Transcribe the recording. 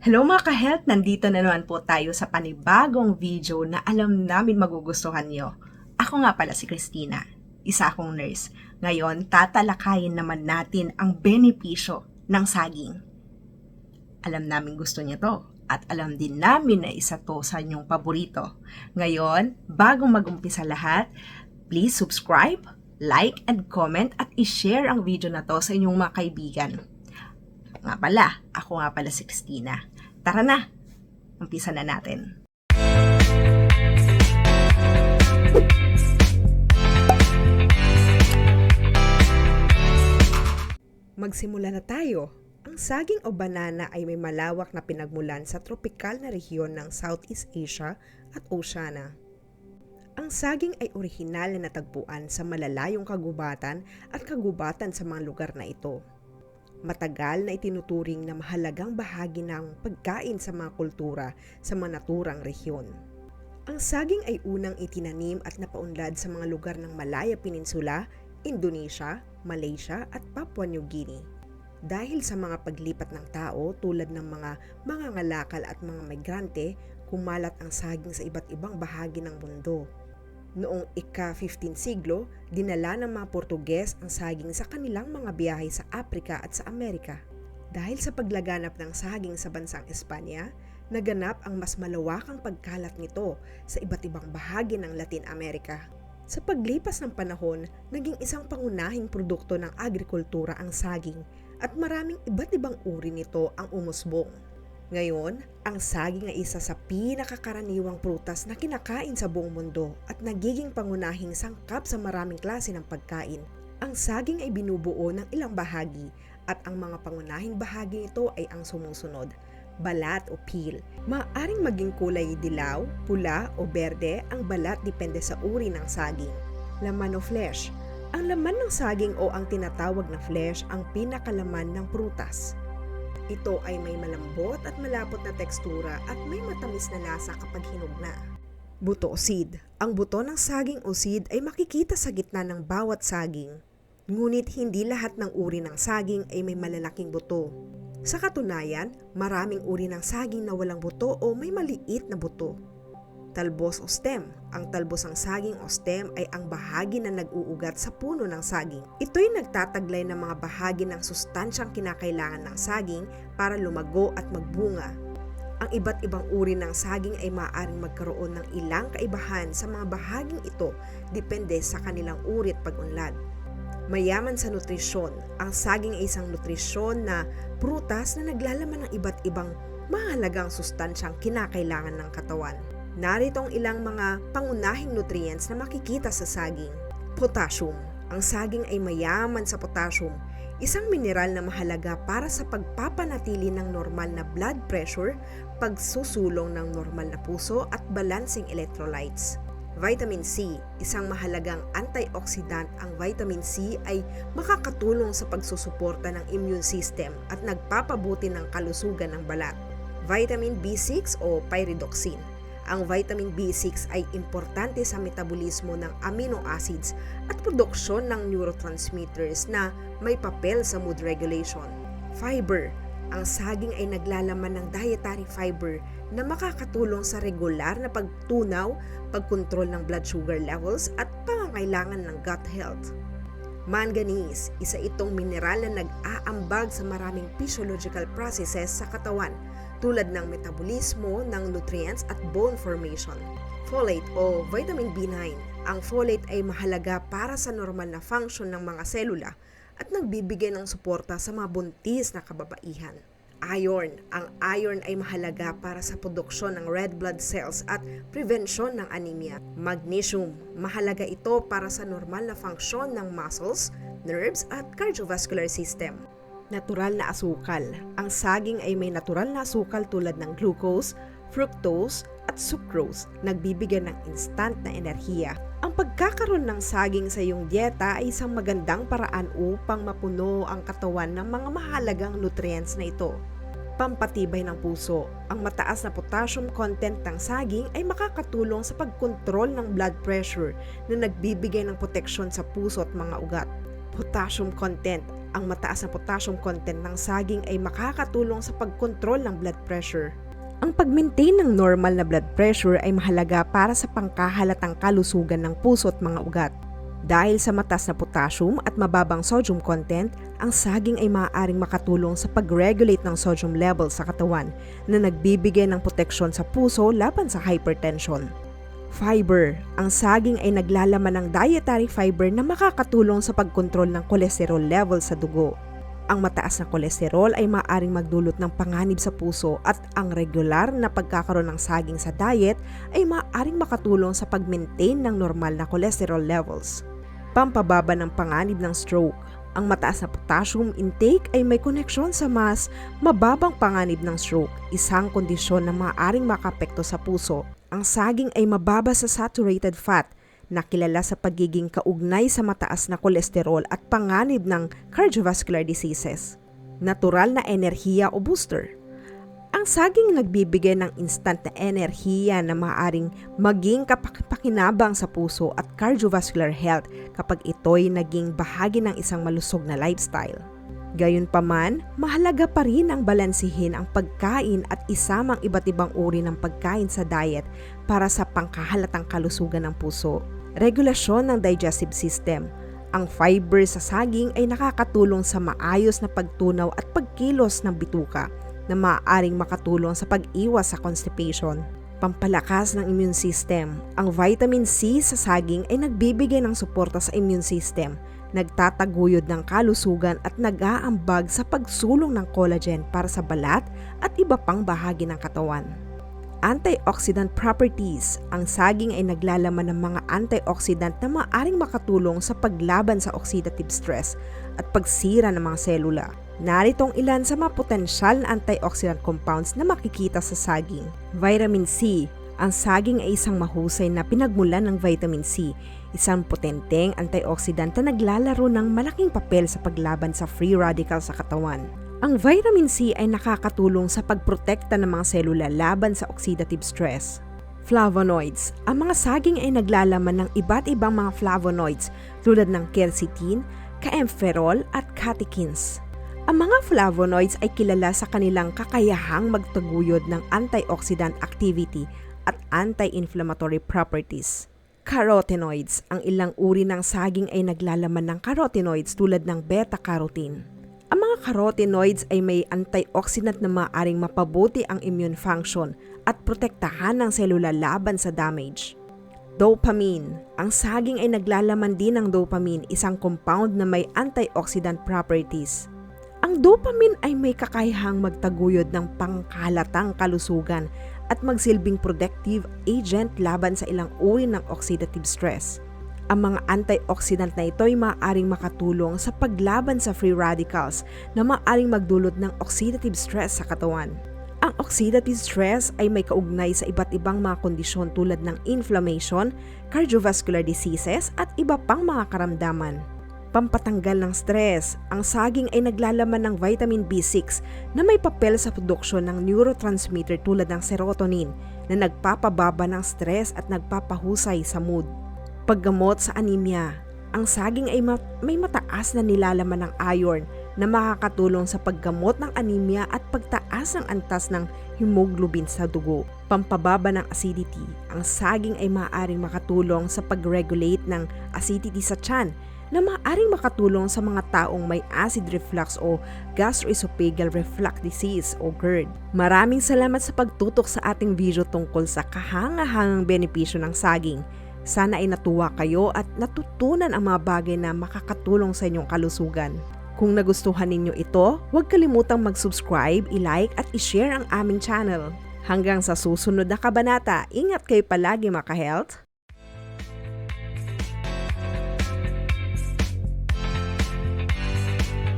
Hello mga ka-health! Nandito na naman po tayo sa panibagong video na alam namin magugustuhan nyo. Ako nga pala si Christina, isa akong nurse. Ngayon, tatalakayin naman natin ang benepisyo ng saging. Alam namin gusto niyo to at alam din namin na isa to sa inyong paborito. Ngayon, bago mag-umpisa lahat, please subscribe, like, and comment at i-share ang video na to sa inyong mga kaibigan. Nga pala, ako nga pala si Christina. Tara na, umpisa na natin. Magsimula na tayo. Ang saging o banana ay may malawak na pinagmulan sa tropikal na rehiyon ng Southeast Asia at Oceania. Ang saging ay orihinal na natagpuan sa malalayong kagubatan at kagubatan sa mga lugar na ito. Matagal na itinuturing na mahalagang bahagi ng pagkain sa mga kultura sa mga naturang rehiyon. Ang saging ay unang itinanim at napaunlad sa mga lugar ng Malaya Peninsula, Indonesia, Malaysia at Papua New Guinea. Dahil sa mga paglipat ng tao tulad ng mga mangangalakal at mga migrante, kumalat ang saging sa iba't ibang bahagi ng mundo. Noong ika-15 siglo, dinala ng mga Portuges ang saging sa kanilang mga biyahe sa Afrika at sa Amerika. Dahil sa paglaganap ng saging sa bansang Espanya, naganap ang mas malawakang pagkalat nito sa iba't ibang bahagi ng Latin America. Sa paglipas ng panahon, naging isang pangunahing produkto ng agrikultura ang saging at maraming iba't ibang uri nito ang umusbong. Ngayon, ang saging ay isa sa pinakakaraniwang prutas na kinakain sa buong mundo at nagiging pangunahing sangkap sa maraming klase ng pagkain. Ang saging ay binubuo ng ilang bahagi at ang mga pangunahing bahagi nito ay ang sumusunod. Balat o peel. Maaring maging kulay dilaw, pula o berde ang balat depende sa uri ng saging. Laman o flesh. Ang laman ng saging o ang tinatawag na flesh ang pinakalaman ng prutas. Ito ay may malambot at malapot na tekstura at may matamis na lasa kapag hinog na. Buto seed. Ang buto ng saging o seed ay makikita sa gitna ng bawat saging. Ngunit hindi lahat ng uri ng saging ay may malalaking buto. Sa katunayan, maraming uri ng saging na walang buto o may maliit na buto. Talbos o stem. Ang talbos ng saging o stem ay ang bahagi na nag-uugat sa puno ng saging. Ito'y nagtataglay ng mga bahagi ng sustansyang kinakailangan ng saging para lumago at magbunga. Ang iba't ibang uri ng saging ay maaaring magkaroon ng ilang kaibahan sa mga bahaging ito depende sa kanilang uri at pag-unlad. Mayaman sa nutrisyon, ang saging ay isang nutrisyon na prutas na naglalaman ng iba't ibang mahalagang sustansyang kinakailangan ng katawan. Narito ang ilang mga pangunahing nutrients na makikita sa saging. Potassium. Ang saging ay mayaman sa potassium, isang mineral na mahalaga para sa pagpapanatili ng normal na blood pressure, pagsusulong ng normal na puso at balancing electrolytes. Vitamin C, isang mahalagang antioxidant, ang vitamin C ay makakatulong sa pagsusuporta ng immune system at nagpapabuti ng kalusugan ng balat. Vitamin B6 o pyridoxine, ang vitamin B6 ay importante sa metabolismo ng amino acids at produksyon ng neurotransmitters na may papel sa mood regulation. Fiber. Ang saging ay naglalaman ng dietary fiber na makakatulong sa regular na pagtunaw, pagkontrol ng blood sugar levels at pangangailangan ng gut health. Manganese, isa itong mineral na nag-aambag sa maraming physiological processes sa katawan tulad ng metabolismo ng nutrients at bone formation. Folate o vitamin B9. Ang folate ay mahalaga para sa normal na function ng mga selula at nagbibigay ng suporta sa mga buntis na kababaihan. Iron. Ang iron ay mahalaga para sa produksyon ng red blood cells at prevention ng anemia. Magnesium. Mahalaga ito para sa normal na funksyon ng muscles, nerves at cardiovascular system. Natural na asukal. Ang saging ay may natural na asukal tulad ng glucose, fructose, at sucrose, nagbibigay ng instant na enerhiya. Ang pagkakaroon ng saging sa iyong dieta ay isang magandang paraan upang mapuno ang katawan ng mga mahalagang nutrients na ito. Pampatibay ng puso. Ang mataas na potassium content ng saging ay makakatulong sa pagkontrol ng blood pressure na nagbibigay ng proteksyon sa puso at mga ugat potassium content. Ang mataas na potassium content ng saging ay makakatulong sa pagkontrol ng blood pressure. Ang pag-maintain ng normal na blood pressure ay mahalaga para sa pangkahalatang kalusugan ng puso at mga ugat. Dahil sa mataas na potassium at mababang sodium content, ang saging ay maaaring makatulong sa pag-regulate ng sodium level sa katawan na nagbibigay ng proteksyon sa puso laban sa hypertension. Fiber. Ang saging ay naglalaman ng dietary fiber na makakatulong sa pagkontrol ng kolesterol level sa dugo. Ang mataas na kolesterol ay maaaring magdulot ng panganib sa puso at ang regular na pagkakaroon ng saging sa diet ay maaaring makatulong sa pag-maintain ng normal na kolesterol levels. Pampababa ng panganib ng stroke. Ang mataas na potassium intake ay may koneksyon sa mas mababang panganib ng stroke, isang kondisyon na maaaring makapekto sa puso. Ang saging ay mababa sa saturated fat na kilala sa pagiging kaugnay sa mataas na kolesterol at panganib ng cardiovascular diseases. Natural na enerhiya o booster. Ang saging nagbibigay ng instant na enerhiya na maaaring maging kapakinabang sa puso at cardiovascular health kapag ito'y naging bahagi ng isang malusog na lifestyle. Gayunpaman, mahalaga pa rin ang balansihin ang pagkain at isamang iba't ibang uri ng pagkain sa diet para sa pangkahalatang kalusugan ng puso. Regulasyon ng digestive system. Ang fiber sa saging ay nakakatulong sa maayos na pagtunaw at pagkilos ng bituka na maaaring makatulong sa pag-iwas sa constipation. Pampalakas ng immune system. Ang vitamin C sa saging ay nagbibigay ng suporta sa immune system, nagtataguyod ng kalusugan at nag-aambag sa pagsulong ng collagen para sa balat at iba pang bahagi ng katawan. Antioxidant properties. Ang saging ay naglalaman ng mga antioxidant na maaaring makatulong sa paglaban sa oxidative stress at pagsira ng mga selula. Narito ang ilan sa mga potensyal na antioxidant compounds na makikita sa saging. Vitamin C. Ang saging ay isang mahusay na pinagmulan ng vitamin C, isang potenteng antioxidant na naglalaro ng malaking papel sa paglaban sa free radicals sa katawan. Ang vitamin C ay nakakatulong sa pagprotekta ng mga selula laban sa oxidative stress. Flavonoids. Ang mga saging ay naglalaman ng iba't ibang mga flavonoids tulad ng quercetin, caempferol at catechins. Ang mga flavonoids ay kilala sa kanilang kakayahang magtaguyod ng antioxidant activity at anti-inflammatory properties. Carotenoids. Ang ilang uri ng saging ay naglalaman ng carotenoids tulad ng beta-carotene. Ang mga carotenoids ay may antioxidant na maaaring mapabuti ang immune function at protektahan ng selula laban sa damage. Dopamine. Ang saging ay naglalaman din ng dopamine, isang compound na may antioxidant properties. Ang dopamine ay may kakayahang magtaguyod ng pangkalatang kalusugan at magsilbing protective agent laban sa ilang uri ng oxidative stress. Ang mga antioxidant na ito ay maaaring makatulong sa paglaban sa free radicals na maaaring magdulot ng oxidative stress sa katawan. Ang oxidative stress ay may kaugnay sa iba't ibang mga kondisyon tulad ng inflammation, cardiovascular diseases at iba pang mga karamdaman. Pampatanggal ng stress, ang saging ay naglalaman ng vitamin B6 na may papel sa produksyon ng neurotransmitter tulad ng serotonin na nagpapababa ng stress at nagpapahusay sa mood. Paggamot sa anemia, ang saging ay ma- may mataas na nilalaman ng iron na makakatulong sa paggamot ng anemia at pagtaas ng antas ng hemoglobin sa dugo. Pampababa ng acidity, ang saging ay maaaring makatulong sa pag-regulate ng acidity sa tiyan na maaaring makatulong sa mga taong may acid reflux o gastroesophageal reflux disease o GERD. Maraming salamat sa pagtutok sa ating video tungkol sa kahangahangang benepisyo ng saging. Sana ay natuwa kayo at natutunan ang mga bagay na makakatulong sa inyong kalusugan. Kung nagustuhan ninyo ito, huwag kalimutang mag-subscribe, i-like at i-share ang aming channel. Hanggang sa susunod na kabanata, ingat kayo palagi mga health